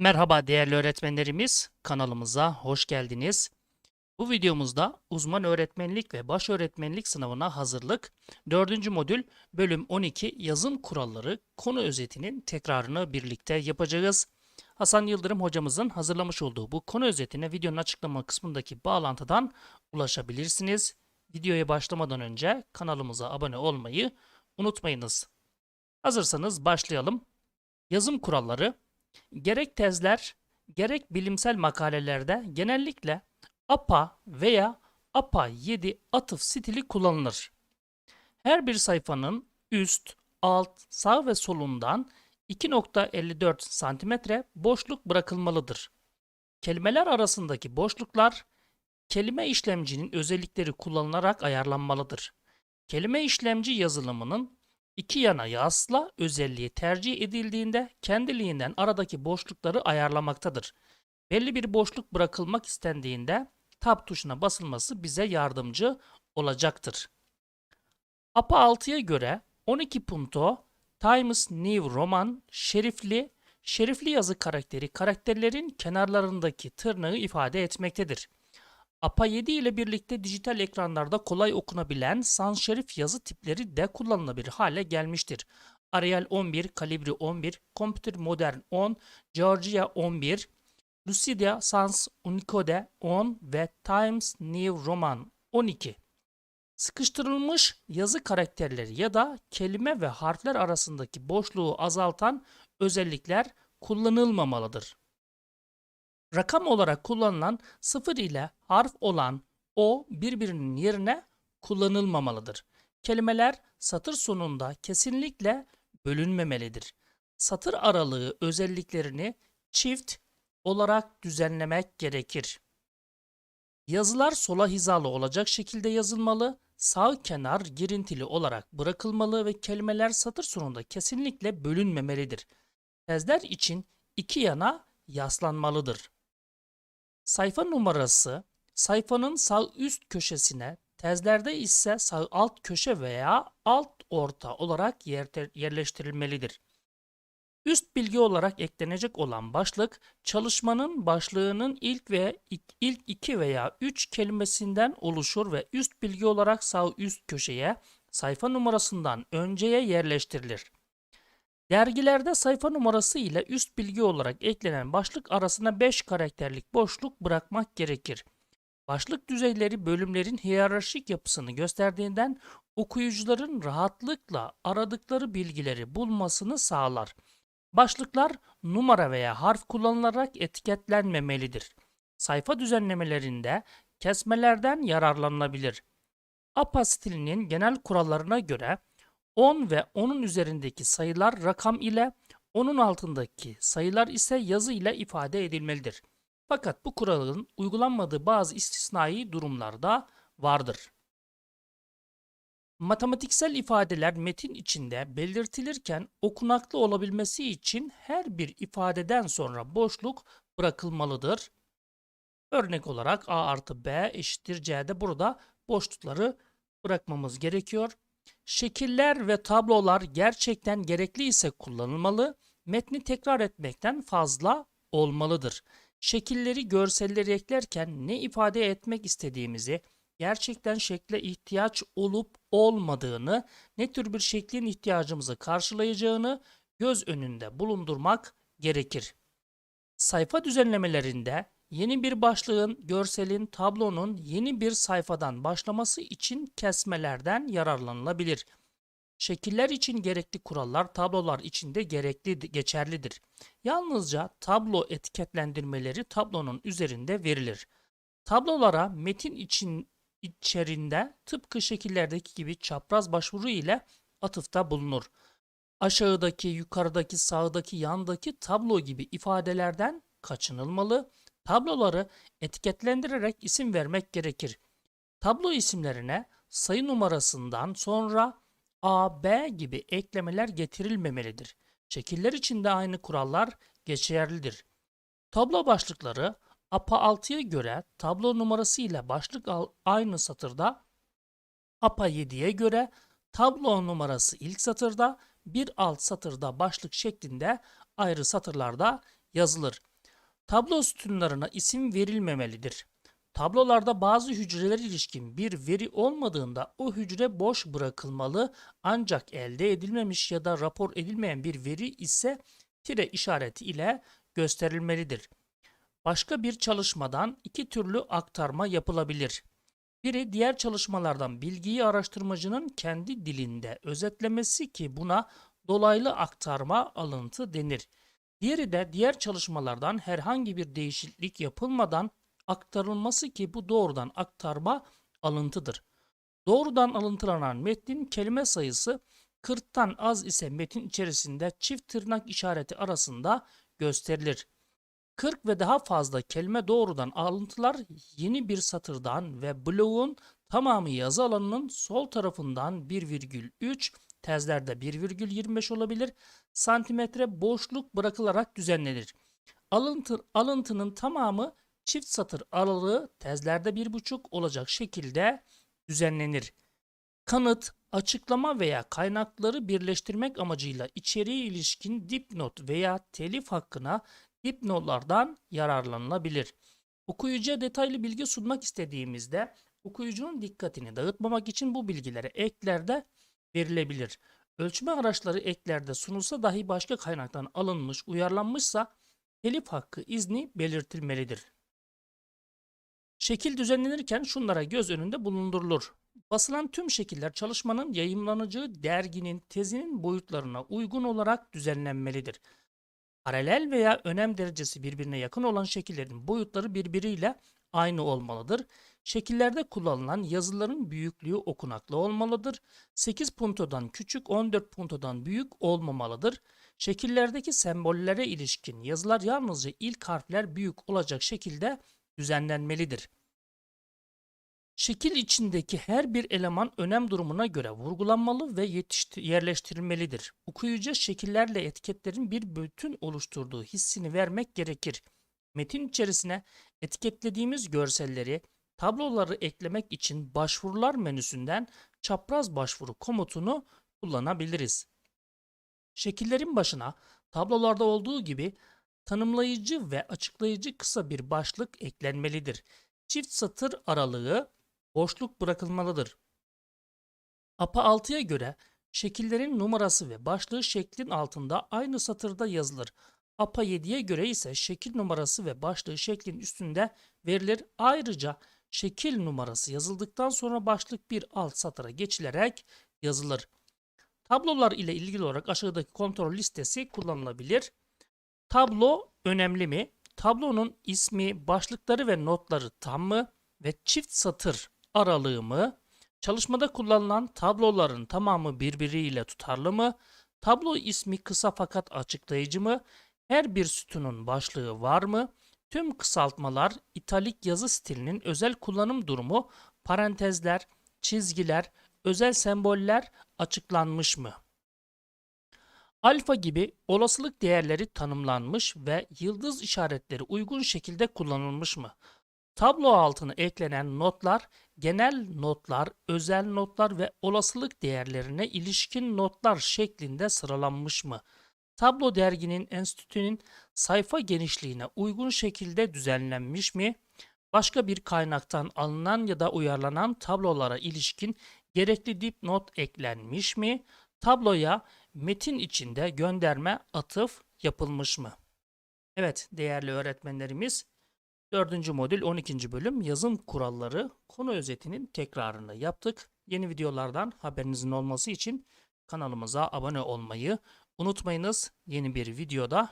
Merhaba değerli öğretmenlerimiz, kanalımıza hoş geldiniz. Bu videomuzda uzman öğretmenlik ve baş öğretmenlik sınavına hazırlık 4. modül bölüm 12 yazım kuralları konu özetinin tekrarını birlikte yapacağız. Hasan Yıldırım hocamızın hazırlamış olduğu bu konu özetine videonun açıklama kısmındaki bağlantıdan ulaşabilirsiniz. Videoya başlamadan önce kanalımıza abone olmayı unutmayınız. Hazırsanız başlayalım. Yazım kuralları Gerek tezler, gerek bilimsel makalelerde genellikle APA veya APA 7 atıf stili kullanılır. Her bir sayfanın üst, alt, sağ ve solundan 2.54 cm boşluk bırakılmalıdır. Kelimeler arasındaki boşluklar kelime işlemcinin özellikleri kullanılarak ayarlanmalıdır. Kelime işlemci yazılımının İki yana yasla özelliği tercih edildiğinde kendiliğinden aradaki boşlukları ayarlamaktadır. Belli bir boşluk bırakılmak istendiğinde tab tuşuna basılması bize yardımcı olacaktır. APA 6'ya göre 12 punto Times New Roman şerifli şerifli yazı karakteri karakterlerin kenarlarındaki tırnağı ifade etmektedir. APA 7 ile birlikte dijital ekranlarda kolay okunabilen sans serif yazı tipleri de kullanılabilir hale gelmiştir. Arial 11, Calibri 11, Computer Modern 10, Georgia 11, Lucidia Sans Unicode 10 ve Times New Roman 12. Sıkıştırılmış yazı karakterleri ya da kelime ve harfler arasındaki boşluğu azaltan özellikler kullanılmamalıdır. Rakam olarak kullanılan sıfır ile harf olan o birbirinin yerine kullanılmamalıdır. Kelimeler satır sonunda kesinlikle bölünmemelidir. Satır aralığı özelliklerini çift olarak düzenlemek gerekir. Yazılar sola hizalı olacak şekilde yazılmalı, sağ kenar girintili olarak bırakılmalı ve kelimeler satır sonunda kesinlikle bölünmemelidir. Tezler için iki yana yaslanmalıdır. Sayfa numarası sayfanın sağ üst köşesine, tezlerde ise sağ alt köşe veya alt orta olarak yerleştirilmelidir. Üst bilgi olarak eklenecek olan başlık, çalışmanın başlığının ilk ve ilk iki veya üç kelimesinden oluşur ve üst bilgi olarak sağ üst köşeye sayfa numarasından önceye yerleştirilir. Dergilerde sayfa numarası ile üst bilgi olarak eklenen başlık arasına 5 karakterlik boşluk bırakmak gerekir. Başlık düzeyleri bölümlerin hiyerarşik yapısını gösterdiğinden okuyucuların rahatlıkla aradıkları bilgileri bulmasını sağlar. Başlıklar numara veya harf kullanılarak etiketlenmemelidir. Sayfa düzenlemelerinde kesmelerden yararlanılabilir. APA stilinin genel kurallarına göre 10 ve onun üzerindeki sayılar rakam ile, onun altındaki sayılar ise yazı ile ifade edilmelidir. Fakat bu kuralın uygulanmadığı bazı istisnai durumlarda vardır. Matematiksel ifadeler metin içinde belirtilirken okunaklı olabilmesi için her bir ifadeden sonra boşluk bırakılmalıdır. Örnek olarak A artı B eşittir C'de burada boşlukları bırakmamız gerekiyor. Şekiller ve tablolar gerçekten gerekli ise kullanılmalı, metni tekrar etmekten fazla olmalıdır. Şekilleri, görselleri eklerken ne ifade etmek istediğimizi, gerçekten şekle ihtiyaç olup olmadığını, ne tür bir şeklin ihtiyacımızı karşılayacağını göz önünde bulundurmak gerekir. Sayfa düzenlemelerinde Yeni bir başlığın, görselin, tablonun yeni bir sayfadan başlaması için kesmelerden yararlanılabilir. Şekiller için gerekli kurallar tablolar için de gerekli geçerlidir. Yalnızca tablo etiketlendirmeleri tablonun üzerinde verilir. Tablolara metin için içerinde tıpkı şekillerdeki gibi çapraz başvuru ile atıfta bulunur. Aşağıdaki, yukarıdaki, sağdaki, yandaki tablo gibi ifadelerden kaçınılmalı Tabloları etiketlendirerek isim vermek gerekir. Tablo isimlerine sayı numarasından sonra A, B gibi eklemeler getirilmemelidir. Şekiller için de aynı kurallar geçerlidir. Tablo başlıkları APA 6'ya göre tablo numarası ile başlık aynı satırda, APA 7'ye göre tablo numarası ilk satırda, bir alt satırda başlık şeklinde ayrı satırlarda yazılır. Tablo sütunlarına isim verilmemelidir. Tablolarda bazı hücreler ilişkin bir veri olmadığında o hücre boş bırakılmalı ancak elde edilmemiş ya da rapor edilmeyen bir veri ise tire işareti ile gösterilmelidir. Başka bir çalışmadan iki türlü aktarma yapılabilir. Biri diğer çalışmalardan bilgiyi araştırmacının kendi dilinde özetlemesi ki buna dolaylı aktarma alıntı denir. Diğeri de diğer çalışmalardan herhangi bir değişiklik yapılmadan aktarılması ki bu doğrudan aktarma alıntıdır. Doğrudan alıntılanan metnin kelime sayısı 40'tan az ise metin içerisinde çift tırnak işareti arasında gösterilir. 40 ve daha fazla kelime doğrudan alıntılar yeni bir satırdan ve bloğun tamamı yazı alanının sol tarafından 1,3 tezlerde 1,25 olabilir santimetre boşluk bırakılarak düzenlenir. Alıntı, alıntının tamamı çift satır aralığı tezlerde 1,5 olacak şekilde düzenlenir. Kanıt, açıklama veya kaynakları birleştirmek amacıyla içeriğe ilişkin dipnot veya telif hakkına dipnotlardan yararlanılabilir. Okuyucuya detaylı bilgi sunmak istediğimizde okuyucunun dikkatini dağıtmamak için bu bilgilere eklerde verilebilir. Ölçme araçları eklerde sunulsa dahi başka kaynaktan alınmış, uyarlanmışsa telif hakkı izni belirtilmelidir. Şekil düzenlenirken şunlara göz önünde bulundurulur. Basılan tüm şekiller çalışmanın yayımlanacağı derginin tezinin boyutlarına uygun olarak düzenlenmelidir. Paralel veya önem derecesi birbirine yakın olan şekillerin boyutları birbiriyle aynı olmalıdır. Şekillerde kullanılan yazıların büyüklüğü okunaklı olmalıdır. 8 puntodan küçük 14 puntodan büyük olmamalıdır. Şekillerdeki sembollere ilişkin yazılar yalnızca ilk harfler büyük olacak şekilde düzenlenmelidir. Şekil içindeki her bir eleman önem durumuna göre vurgulanmalı ve yerleştirilmelidir. Okuyucuya şekillerle etiketlerin bir bütün oluşturduğu hissini vermek gerekir. Metin içerisine etiketlediğimiz görselleri, tabloları eklemek için başvurular menüsünden çapraz başvuru komutunu kullanabiliriz. Şekillerin başına tablolarda olduğu gibi tanımlayıcı ve açıklayıcı kısa bir başlık eklenmelidir. Çift satır aralığı boşluk bırakılmalıdır. APA 6'ya göre şekillerin numarası ve başlığı şeklin altında aynı satırda yazılır. APA 7'ye göre ise şekil numarası ve başlığı şeklin üstünde verilir. Ayrıca şekil numarası yazıldıktan sonra başlık bir alt satıra geçilerek yazılır. Tablolar ile ilgili olarak aşağıdaki kontrol listesi kullanılabilir. Tablo önemli mi? Tablonun ismi, başlıkları ve notları tam mı? Ve çift satır aralığı mı? Çalışmada kullanılan tabloların tamamı birbiriyle tutarlı mı? Tablo ismi kısa fakat açıklayıcı mı? Her bir sütunun başlığı var mı? Tüm kısaltmalar, italik yazı stilinin özel kullanım durumu, parantezler, çizgiler, özel semboller açıklanmış mı? Alfa gibi olasılık değerleri tanımlanmış ve yıldız işaretleri uygun şekilde kullanılmış mı? Tablo altına eklenen notlar, genel notlar, özel notlar ve olasılık değerlerine ilişkin notlar şeklinde sıralanmış mı? Tablo derginin enstitünün sayfa genişliğine uygun şekilde düzenlenmiş mi? Başka bir kaynaktan alınan ya da uyarlanan tablolara ilişkin gerekli dipnot eklenmiş mi? Tabloya metin içinde gönderme atıf yapılmış mı? Evet değerli öğretmenlerimiz 4. modül 12. bölüm yazım kuralları konu özetinin tekrarını yaptık. Yeni videolardan haberinizin olması için kanalımıza abone olmayı unutmayınız. Yeni bir videoda